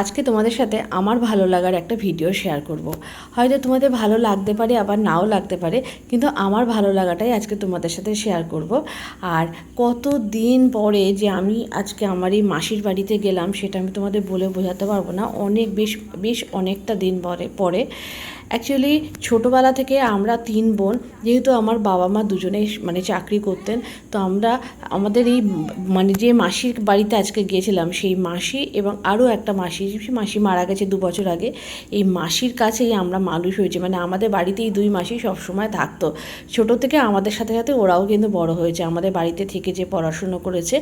আজকে তোমাদের সাথে আমার ভালো লাগার একটা ভিডিও শেয়ার করব। হয়তো তোমাদের ভালো লাগতে পারে, আবার নাও লাগতে পারে, কিন্তু আমার ভালো লাগাটাই আজকে তোমাদের সাথে শেয়ার করব। আর কত দিন পরে যে আমি আজকে আমার এই মাসির বাড়িতে গেলাম, সেটা আমি তোমাদের বলে বোঝাতে পারব না অনেক বেশ বেশ অনেকটা দিন পরে পরে অ্যাকচুয়ালি ছোটোবেলা থেকে আমরা তিন বোন, যেহেতু আমার বাবা মা দুজনেই মানে চাকরি করতেন, তো আমরা আমাদের এই মানে যে মাসির বাড়িতে আজকে গিয়েছিলাম, সেই মাসি এবং আরও একটা মাসি মাসি মারা গেছে দু বছর আগে, এই মাসির কাছেই আমরা মানুষ হয়েছি। মানে আমাদের বাড়িতেই দুই মাসি সবসময় থাকতো। ছোটো থেকে আমাদের সাথে সাথে ওরাও কিন্তু বড় হয়েছে। আমাদের বাড়িতে থেকে যে পড়াশুনো করেছে,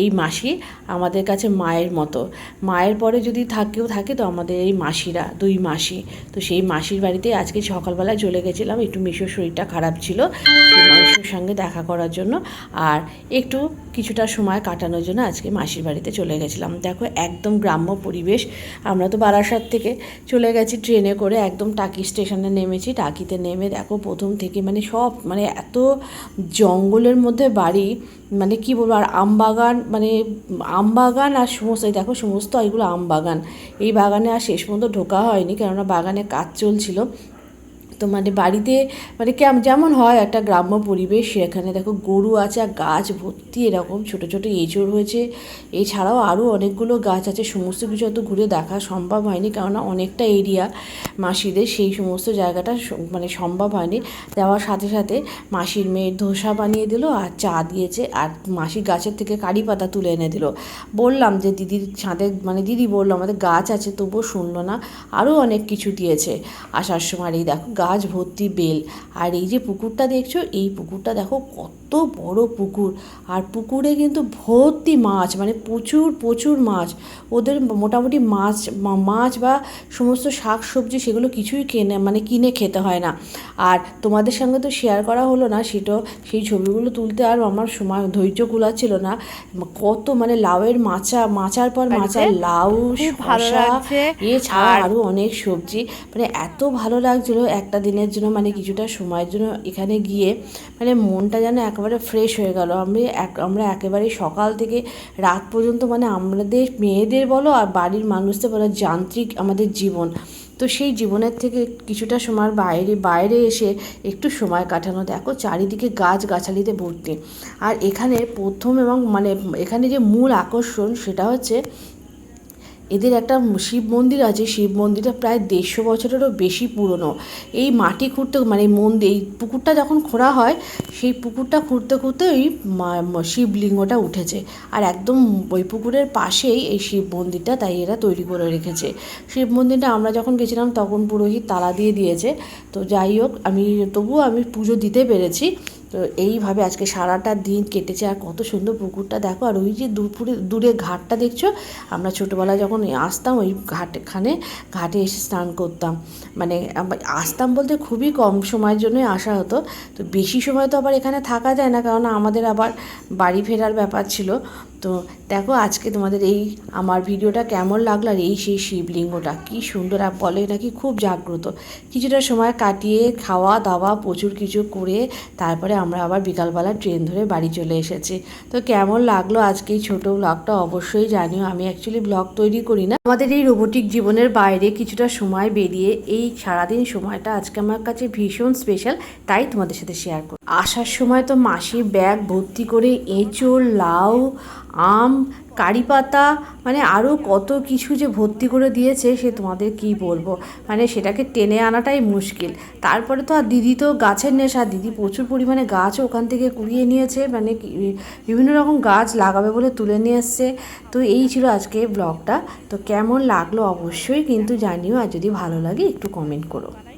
এই মাসি আমাদের কাছে মায়ের মতো। মায়ের পরে যদি থাকেও থাকে তো আমাদের এই মাসিরা, দুই মাসি। তো সেই মাসির বাড়িতে আজকে সকালবেলায় চলে গেছিলাম। একটু মিশোর শরীরটা খারাপ ছিল মানুষের সঙ্গে দেখা করার জন্য। আর একটু কিছুটা সময় কাটানোর জন্য আজকে মাসির বাড়িতে চলে গেছিলাম। দেখো, একদম গ্রাম্য পরিবেশ। আমরা তো বারাসাত থেকে চলে গেছি ট্রেনে করে, একদম টাকি স্টেশনে নেমেছি। টাকিতে নেমে দেখো, প্রথম থেকে মানে সব মানে এত জঙ্গলের মধ্যে বাড়ি মানে কি বলব, আর আম বাগান মানে আম বাগান আর সমস্ত, এই দেখো সমস্ত এগুলো আম বাগান। এই বাগানে আর শেষ পর্যন্ত ঢোকা হয়নি, কেননা বাগানে কাজ চলছিল। তো মানে বাড়িতে মানে কেম, যেমন হয় একটা গ্রাম্য পরিবেশ, সেখানে দেখো গরু আছে আর গাছ ভর্তি এরকম, ছোট ছোট এঁচড় হয়েছে। এছাড়াও আরও অনেকগুলো গাছ আছে, সমস্ত কিছু অত ঘুরে দেখা সম্ভব হয়নি, কেননা অনেকটা এরিয়া মাসিদের সেই সমস্ত জায়গাটা মানে সম্ভব হয়নি। দেওয়ার সাথে সাথে মাসির মেয়ের ধোসা বানিয়ে দিল, আর চা দিয়েছে, আর মাসির গাছের থেকে কারি পাতা তুলে এনে দিল। বললাম যে দিদির ছাদে মানে দিদি বলল, আমাদের গাছ আছে, তবুও শুনলো না। আরও অনেক কিছু দিয়েছে। আসার সময় এই দেখো গাছ ভর্তি বেল। আর এই যে পুকুরটা দেখছ এই পুকুরটা দেখো কত বড় পুকুর। আর পুকুরে কিন্তু ভর্তি মাছ মানে প্রচুর প্রচুর মাছ। ওদের মোটামুটি মাছ মাছ বা সমস্ত শাক সবজি সেগুলো কিছুই কেনে মানে কিনে খেতে হয় না। আর তোমাদের সঙ্গে তো শেয়ার করা হলো না সেটা সেই ছবিগুলো তুলতে আর আমার সময় ধৈর্য কুলাচ্ছিল না। কত মানে লাউয়ের মাচা মাচার পর মাচা লাউ শসা এছাড়া আর- আরও অনেক সবজি। মানে এত ভালো লাগছিল একটা দিনের জন্য মানে কিছুটা সময়ের জন্য এখানে গিয়ে মানে মনটা যেন একেবারে ফ্রেশ হয়ে গেল। আমি এক আমরা একেবারে সকাল থেকে রাত পর্যন্ত মানে আমাদের মেয়েদের বলো আর বাড়ির মানুষদের বলো যান্ত্রিক আমাদের জীবন। তো সেই জীবনের থেকে কিছুটা সময় বাইরে বাইরে এসে একটু সময় কাটানো। দেখো চারিদিকে গাছ গাছালিতে ভর্তি। আর এখানে প্রথম এবং মানে এখানে যে মূল আকর্ষণ সেটা হচ্ছে এদের একটা শিব মন্দির আছে, শিব মন্দিরটা প্রায় দেড়শো বছরেরও বেশি পুরনো। এই মাটি খুঁড়তে মানে মন্দির এই পুকুরটা যখন খোঁড়া হয়, সেই পুকুরটা খুঁড়তে খুঁড়তে ওই শিবলিঙ্গটা উঠেছে। আর একদম ওই পুকুরের পাশেই এই শিব মন্দিরটা তাই এরা তৈরি করে রেখেছে। শিব মন্দিরটা আমরা যখন গেছিলাম, তখন পুরোহিত তালা দিয়ে দিয়েছে। তো যাই হোক, আমি, তবুও আমি পুজো দিতে পেরেছি। তো এইভাবে আজকে সারাটা দিন কেটেছে আর কত সুন্দর পুকুরটা দেখো। আর ওই যে দুপুরে দূরে ঘাটটা দেখছ? আমরা ছোটোবেলায় যখন আসতাম, ওই ঘাটখানে, ঘাটে এসে স্নান করতাম। মানে আসতাম বলতে খুবই কম সময়ের জন্যই আসা হতো। তো বেশি সময় তো আবার এখানে থাকা যায় না, কারণ আমাদের আবার বাড়ি ফেরার ব্যাপার ছিল। তো দেখো আজকে তোমাদের এই আমার ভিডিওটা কেমন লাগল আর এই সেই শিবলিঙ্গটা? কি সুন্দর আর বলে নাকি খুব জাগ্রত। কিছুটা সময় কাটিয়ে খাওয়া দাওয়া প্রচুর কিছু করে তারপরে আমরা আবার বিকালবেলা ট্রেন ধরে বাড়ি চলে এসেছি। তো কেমন লাগল আজকে এই ছোটো ব্লগটা অবশ্যই জানিও। আমি অ্যাকচুয়ালি ব্লগ তৈরি করি না। আমাদের এই রোবোটিক জীবনের বাইরে কিছুটা সময় বেরিয়ে এই সারাদিন সময়টা আজকে আমার কাছে ভীষণ স্পেশাল তাই তোমাদের সাথে শেয়ার করি আসার সময় তো মাসির ব্যাগ ভর্তি করে এঁচোড়, লাউ, আম, কারি পাতা মানে আরও কত কিছু যে ভর্তি করে দিয়েছে সে তোমাদের কি বলব? মানে সেটাকে টেনে আনাটাই মুশকিল। তারপরে তো আর দিদি তো গাছের নেশা, দিদি প্রচুর পরিমাণে গাছ ওখান থেকে কুড়িয়ে নিয়েছে মানে বিভিন্ন রকম গাছ লাগাবে বলে তুলে নিয়ে এসছে। তো এই ছিল আজকে ব্লগটা। তো কেমন লাগল অবশ্যই কিন্তু জানিও, আর যদি ভালো লাগে একটু কমেন্ট করো।